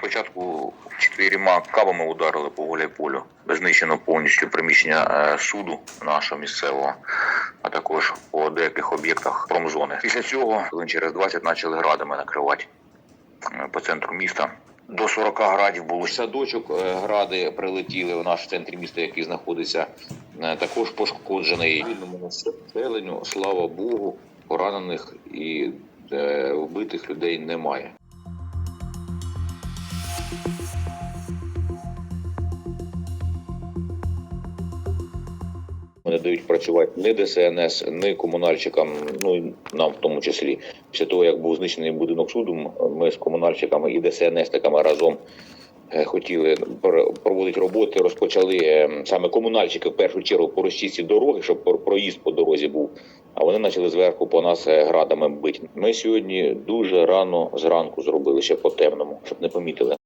Спочатку чотирма кабами ударили по волейполю. Знищено повністю приміщення е, суду нашого місцевого, а також по деяких об'єктах промзони. Після цього хвилин через 20 почали градами накривати е, по центру міста. До 40 градів було садочок. е, Гради прилетіли у наш центрі міста, який знаходиться також пошкоджений. Вільному населенню, слава Богу, поранених і вбитих людей немає. Вони дають працювати не ДСНС, не комунальщикам, ну і нам в тому числі. Після того, як був знищений будинок суду, ми з комунальщиками і ДСНСниками разом е, хотіли пр- проводити роботи, розпочали е, саме комунальщики в першу чергу по розчистці дороги, щоб про- проїзд по дорозі був. А вони почали зверху по нас е, градами бити. Ми сьогодні дуже рано зранку зробили ще по темному, щоб не помітили.